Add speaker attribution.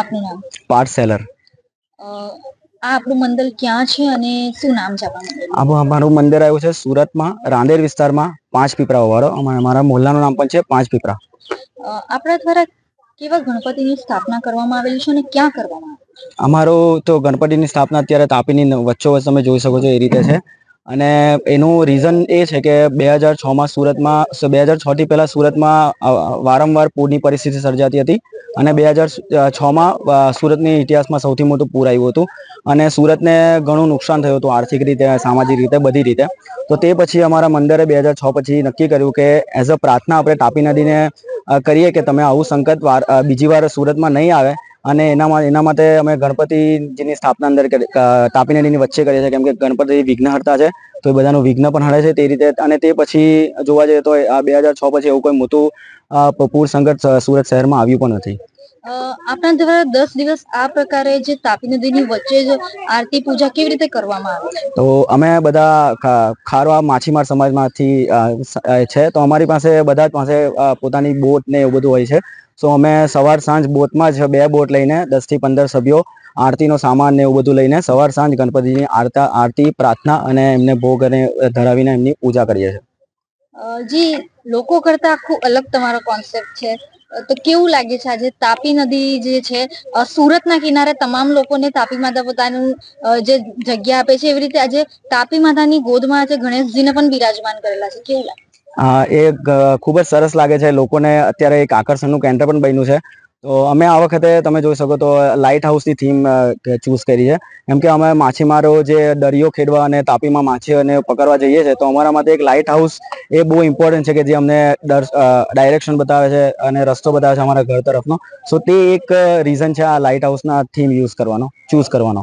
Speaker 1: આપનું નામ?
Speaker 2: Part seller.
Speaker 1: આ આપણું મંદિર ક્યાં છે અને શું નામ છે આપણું
Speaker 2: અમારું મંદિર આવ્યું છે સુરતમાં રાંદેર વિસ્તારમાં પાંચ પીપરા વાળો. અમારા મોહલ્લાનું નામ પણ છે પાંચ પીપરા.
Speaker 1: આપણા દ્વારા કેવા ગણપતિની સ્થાપના કરવામાં આવેલી છે અને ક્યાં કરવામાં
Speaker 2: અમારો તો ગણપતિની સ્થાપના અત્યારે તાપીની વચ્ચોવચ્ચ તમે જોઈ શકો છો એ રીતે છે. અને એનું રીઝન એ છે કે બે હજાર છમાં સુરતમાં બે હજાર છ થી પહેલા સુરતમાં વારંવાર પૂરની પરિસ્થિતિ સર્જાતી હતી અને બે હજાર છમાં સુરતની ઇતિહાસમાં સૌથી મોટું પૂર આવ્યું હતું અને સુરતને ઘણું નુકસાન થયું હતું આર્થિક રીતે, સામાજિક રીતે, બધી રીતે. તો તે પછી અમારા મંદિરે બે હજાર છ પછી નક્કી કર્યું કે એઝ અ પ્રાર્થના આપણે તાપી નદીને કરીએ કે તમે આવું સંકટ વાર બીજી વાર સુરતમાં નહીં આવે અને એનામાં એના માટે અમે ગણપતિજીની સ્થાપના અંદર તાપી નદીની વચ્ચે કરીએ છીએ કેમ કે ગણપતિ વિઘ્નહર્તા છે તો એ બધાનું વિઘ્ન પણ હરે છે તે રીતે અને તે પછી જોવા જઈએ તો આ બે હજાર છ પછી એવું કોઈ મોટું પૂર સંકટ સુરત શહેરમાં આવ્યું પણ નથી.
Speaker 1: આપના દ્વારા દસ દિવસ આ પ્રકારે જે તાપી નદીની વચ્ચે જ આરતી પૂજા કેવી રીતે કરવામાં આવે
Speaker 2: તો અમે બધા ખારવા માછીમાર સમાજમાંથી છે તો અમારી પાસે બધા જ પાસે પોતાની બોટ ને એવું બધું હોય છે. સો અમે સવાર સાંજ બોટમાં જ બે બોટ લઈને દસથી પંદર સભ્યો આરતીનો સામાન ને એવું બધું લઈને સવાર સાંજ ગણપતિની આરતા, આરતી, પ્રાર્થના અને એમને ભોગ અને ધરાવીને એમની પૂજા કરીએ છીએ.
Speaker 1: જી, લોકો કરતા આખું અલગ તમારો કોન્સેપ્ટ છે. તો કેવું લાગે છે આજે તાપી નદી જે છે સુરતના કિનારે તમામ લોકોને તાપી માતા પોતાનું જે જગ્યા આપે છે, એવી રીતે આજે તાપી માતાની ગોદમાં આજે ગણેશજીને પણ બિરાજમાન કરેલા છે. કેવું લાગે?
Speaker 2: એ ખૂબ જ સરસ લાગે છે. લોકોને અત્યારે એક આકર્ષણનું કેન્દ્ર પણ બન્યું છે. તો અમે આ વખતે તમે જોઈ શકો તો લાઇટ હાઉસની થીમ ચૂઝ કરી છે. કેમ કે અમે માછીમારો જે દરિયો ખેડવા અને તાપીમાં માછીઓને પકડવા જઈએ છીએ, તો અમારા માટે એક લાઇટ હાઉસ એ બહુ ઇમ્પોર્ટન્ટ છે કે જે અમને ડાયરેક્શન બતાવે છે અને રસ્તો બતાવે છે અમારા ઘર તરફનો. સો તે એક રીઝન છે આ લાઇટ હાઉસના થીમ યુઝ કરવાનો ચૂઝ કરવાનો.